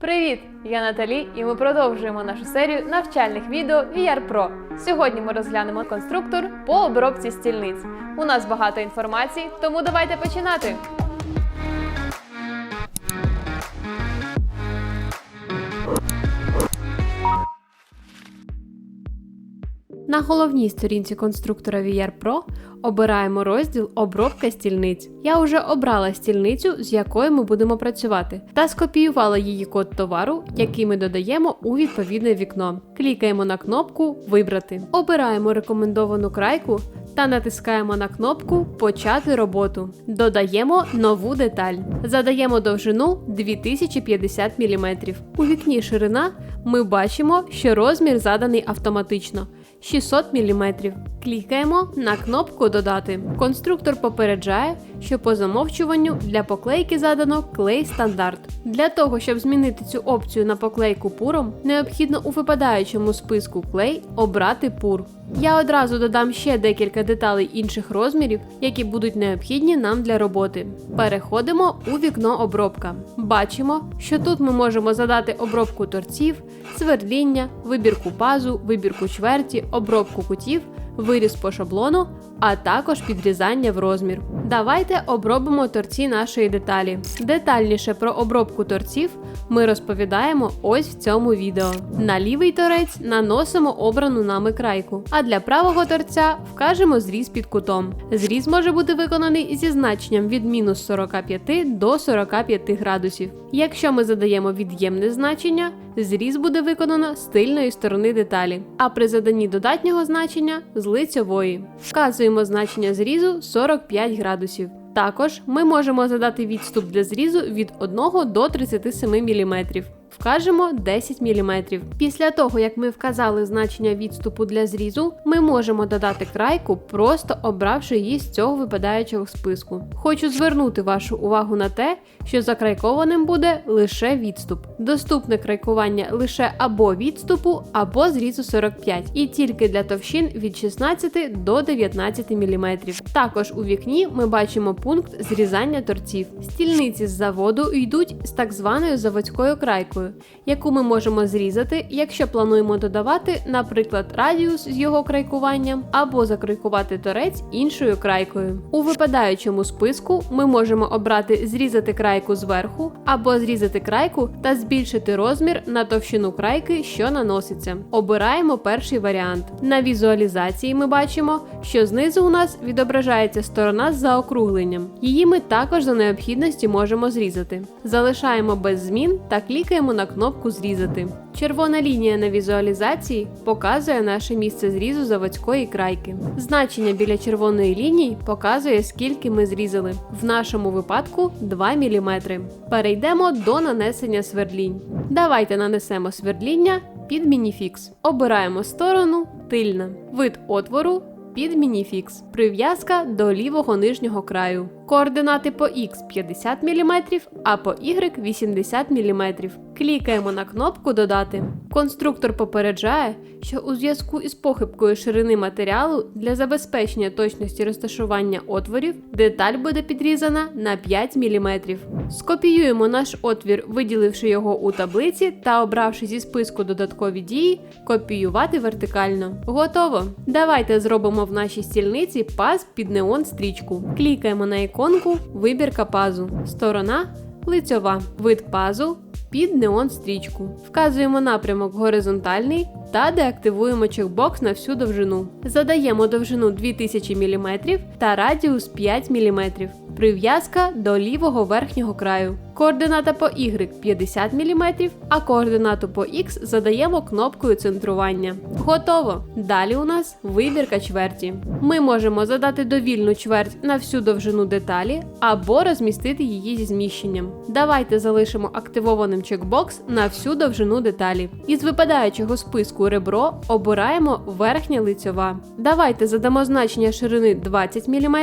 Привіт! Я Наталі, і ми продовжуємо нашу серію навчальних відео VR Pro. Сьогодні ми розглянемо конструктор по обробці стільниць. У нас багато інформації, тому давайте починати. На головній сторінці конструктора VR Pro обираємо розділ Обробка стільниць. Я вже обрала стільницю, з якою ми будемо працювати, та скопіювала її код товару, який ми додаємо у відповідне вікно. Клікаємо на кнопку Вибрати. Обираємо рекомендовану крайку та натискаємо на кнопку Почати роботу. Додаємо нову деталь. Задаємо довжину 2050 мм. У вікні ширина ми бачимо, що розмір заданий автоматично. 600 мм. Клікаємо на кнопку Додати. Конструктор попереджає, що по замовчуванню для поклейки задано клей стандарт. Для того, щоб змінити цю опцію на поклейку пуром, необхідно у випадаючому списку клей обрати пур. Я одразу додам ще декілька деталей інших розмірів, які будуть необхідні нам для роботи. Переходимо у вікно обробка. Бачимо, що тут ми можемо задати обробку торців, свердління, вибірку пазу, вибірку чверті, обробку кутів, виріз по шаблону, а також підрізання в розмір. Давайте обробимо торці нашої деталі. Детальніше про обробку торців ми розповідаємо ось в цьому відео. На лівий торець наносимо обрану нами крайку, а для правого торця вкажемо зріз під кутом. Зріз може бути виконаний зі значенням від мінус 45 до 45 градусів. Якщо ми задаємо від'ємне значення, зріз буде виконано з тильної сторони деталі, а при заданні додатнього значення з лицьової. Вказуємо значення зрізу 45 градусів. Також ми можемо задати відступ для зрізу від 1 до 37 мм. Вкажемо 10 мм. Після того, як ми вказали значення відступу для зрізу, ми можемо додати крайку, просто обравши її з цього випадаючого списку. Хочу звернути вашу увагу на те, що закрайкованим буде лише відступ. Доступне крайкування лише або відступу, або зрізу 45, і тільки для товщин від 16 до 19 мм. Також у вікні ми бачимо пункт зрізання торців. Стільниці з заводу йдуть з так званою заводською крайкою, яку ми можемо зрізати, якщо плануємо додавати, наприклад, радіус з його крайкуванням, або закрайкувати торець іншою крайкою. У випадаючому списку ми можемо обрати зрізати крайку зверху, або зрізати крайку та збільшити розмір на товщину крайки, що наноситься. Обираємо перший варіант. На візуалізації ми бачимо, що знизу у нас відображається сторона з заокругленням. Її ми також за необхідності можемо зрізати. Залишаємо без змін та клікаємо на кнопку Зрізати. Червона лінія на візуалізації показує наше місце зрізу заводської крайки. Значення біля червоної лінії показує, скільки ми зрізали. В нашому випадку 2 мм. Перейдемо до нанесення свердлінь. Давайте нанесемо свердління під мініфікс. Обираємо сторону тильна, вид отвору під мініфікс, прив'язка до лівого нижнього краю. Координати по X 50 мм, а по Y 80 мм. Клікаємо на кнопку Додати. Конструктор попереджає, що у зв'язку із похибкою ширини матеріалу для забезпечення точності розташування отворів деталь буде підрізана на 5 мм. Скопіюємо наш отвір, виділивши його у таблиці та обравши зі списку додаткові дії, копіювати вертикально. Готово! Давайте зробимо в нашій стільниці паз під неон стрічку. Клікаємо на іконку Вибірка пазу. Сторона лицьова. Вид пазу під неон стрічку. Вказуємо напрямок горизонтальний та деактивуємо чекбокс на всю довжину. Задаємо довжину 2000 мм та радіус 5 мм. Прив'язка до лівого верхнього краю. Координата по Y 50 мм, а координату по X задаємо кнопкою центрування. Готово! Далі у нас вибірка чверті. Ми можемо задати довільну чверть на всю довжину деталі або розмістити її зі зміщенням. Давайте залишимо активованим чекбокс на всю довжину деталі. Із випадаючого списку ребро обираємо верхня лицьова. Давайте задамо значення ширини 20 мм,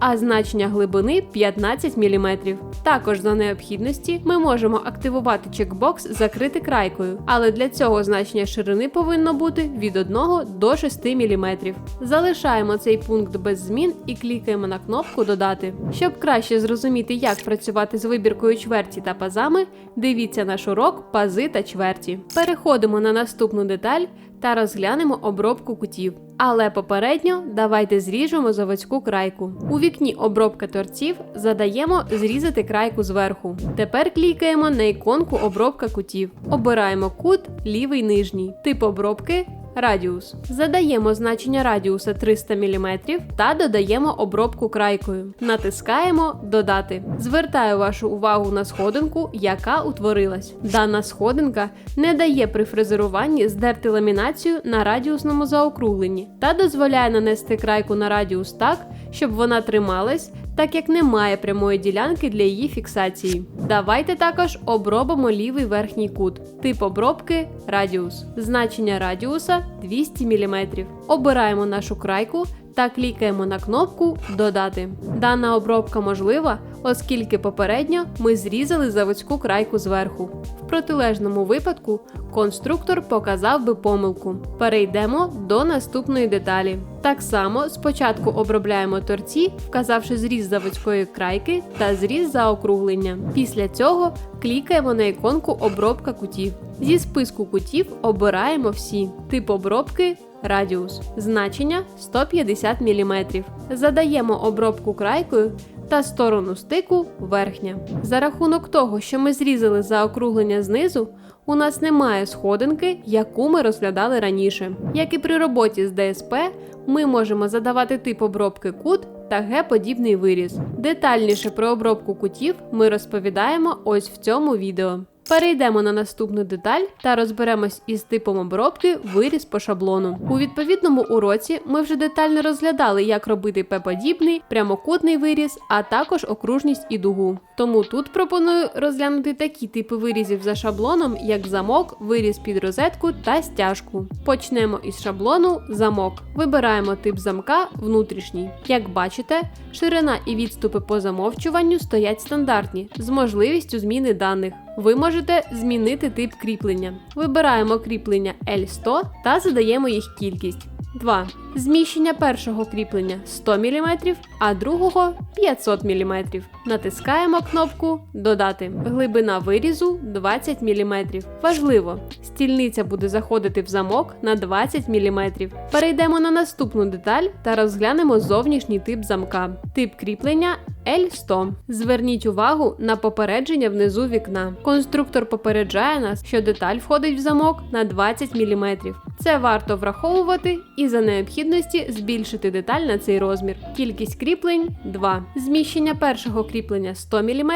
а значення глибини 15 мм. Також за необхідністю необхідності, ми можемо активувати чекбокс закрити крайкою, але для цього значення ширини повинно бути від 1 до 6 мм. Залишаємо цей пункт без змін і клікаємо на кнопку Додати. Щоб краще зрозуміти, як працювати з вибіркою чверті та пазами, дивіться наш урок Пази та чверті. Переходимо на наступну деталь та розглянемо обробку кутів. Але попередньо давайте зріжемо заводську крайку. У вікні обробка торців задаємо зрізати крайку зверху. Тепер клікаємо на іконку обробка кутів. Обираємо кут лівий нижній. Тип обробки Радіус. Задаємо значення радіуса 300 мм та додаємо обробку крайкою. Натискаємо Додати. Звертаю вашу увагу на сходинку, яка утворилась. Дана сходинка не дає при фрезеруванні здерти ламінацію на радіусному заокругленні та дозволяє нанести крайку на радіус так, щоб вона трималась, так як немає прямої ділянки для її фіксації. Давайте також обробимо лівий верхній кут. Тип обробки радіус. Значення радіуса 200 мм. Обираємо нашу крайку та клікаємо на кнопку Додати. Дана обробка можлива, оскільки попередньо ми зрізали заводську крайку зверху. В протилежному випадку конструктор показав би помилку. Перейдемо до наступної деталі. Так само спочатку обробляємо торці, вказавши зріз заводської крайки та зріз заокруглення. Після цього клікаємо на іконку Обробка кутів. Зі списку кутів обираємо всі. Тип обробки радіус, значення 150 мм. Задаємо обробку крайкою та сторону стику верхня. За рахунок того, що ми зрізали заокруглення знизу, у нас немає сходинки, яку ми розглядали раніше. Як і при роботі з ДСП, ми можемо задавати тип обробки кут та Г-подібний виріз. Детальніше про обробку кутів ми розповідаємо ось в цьому відео. Перейдемо на наступну деталь та розберемось із типом обробки виріз по шаблону. У відповідному уроці ми вже детально розглядали, як робити П-подібний, прямокутний виріз, а також окружність і дугу. Тому тут пропоную розглянути такі типи вирізів за шаблоном, як замок, виріз під розетку та стяжку. Почнемо із шаблону замок. Вибираємо тип замка внутрішній. Як бачите, ширина і відступи по замовчуванню стоять стандартні з можливістю зміни даних. Ви можете змінити тип кріплення. Вибираємо кріплення L100 та задаємо їх кількість. 2. Зміщення першого кріплення 100 мм, а другого 500 мм. Натискаємо кнопку Додати. Глибина вирізу 20 мм. Важливо, стільниця буде заходити в замок на 20 мм. Перейдемо на наступну деталь та розглянемо зовнішній тип замка. Тип кріплення L100. Зверніть увагу на попередження внизу вікна. Конструктор попереджає нас, що деталь входить в замок на 20 мм. Це варто враховувати і за необхідності збільшити деталь на цей розмір. Кількість кріплень 2. Зміщення першого кріплення 100 мм,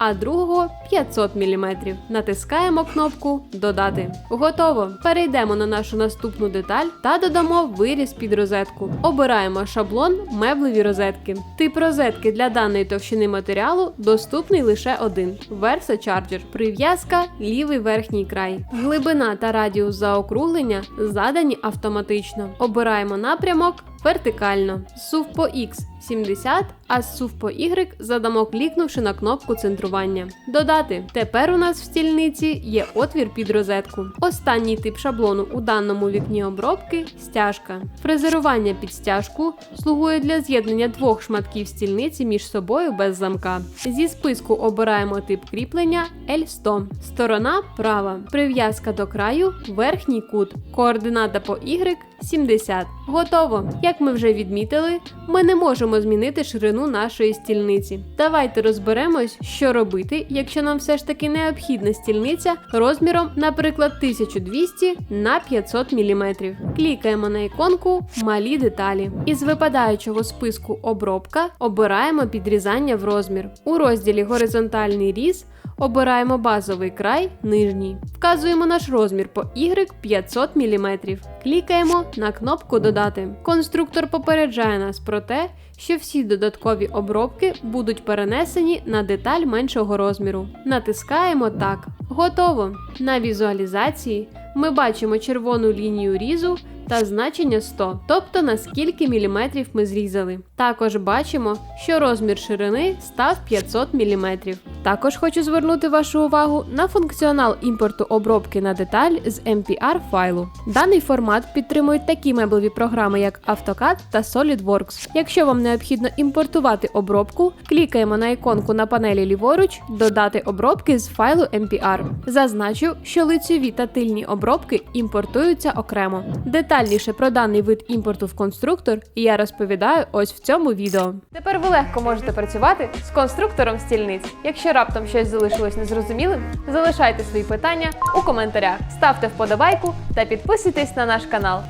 а другого 500 мм. Натискаємо кнопку Додати. Готово. Перейдемо на нашу наступну деталь та додамо виріз під розетку. Обираємо шаблон меблеві розетки. Тип розетки для даної товщини матеріалу доступний лише один Versa Charger. Прив'язка лівий верхній край. Глибина та радіус заокруглення задані автоматично. Обираємо напрямок вертикально. SUV по X 70, а SUV по Y задамо клікнувши на кнопку центрування. Додати. Тепер у нас в стільниці є отвір під розетку. Останній тип шаблону у даному вікні обробки стяжка. Фрезерування під стяжку слугує для з'єднання двох шматків стільниці між собою без замка. Зі списку обираємо тип кріплення L100. Сторона права. Прив'язка до краю верхній кут. Координата по Y 70. Готово. Як ми вже відмітили, ми не можемо змінити ширину нашої стільниці. Давайте розберемось, що робити, якщо нам все ж таки необхідна стільниця розміром, наприклад, 1200 на 500 мм. Клікаємо на іконку Малі деталі. Із випадаючого списку Обробка обираємо підрізання в розмір. У розділі Горизонтальний різ. Обираємо базовий край нижній. Вказуємо наш розмір по Y 500 мм. Клікаємо на кнопку Додати. Конструктор попереджає нас про те, що всі додаткові обробки будуть перенесені на деталь меншого розміру. Натискаємо Так. Готово. На візуалізації ми бачимо червону лінію різу та значення 100, тобто на скільки міліметрів ми зрізали. Також бачимо, що розмір ширини став 500 мм. Також хочу звернути вашу увагу на функціонал імпорту обробки на деталь з MPR файлу. Даний формат підтримують такі меблеві програми, як AutoCAD та SolidWorks. Якщо вам необхідно імпортувати обробку, клікаємо на іконку на панелі ліворуч Додати обробки з файлу MPR. Зазначу, що лицьові та тильні обробки імпортуються окремо. Детальніше про даний вид імпорту в конструктор я розповідаю ось в цьому відео. Тепер ви легко можете працювати з конструктором стільниць. Якщо раптом щось залишилось незрозумілим, залишайте свої питання у коментарях, ставте вподобайку та підписуйтесь на наш канал.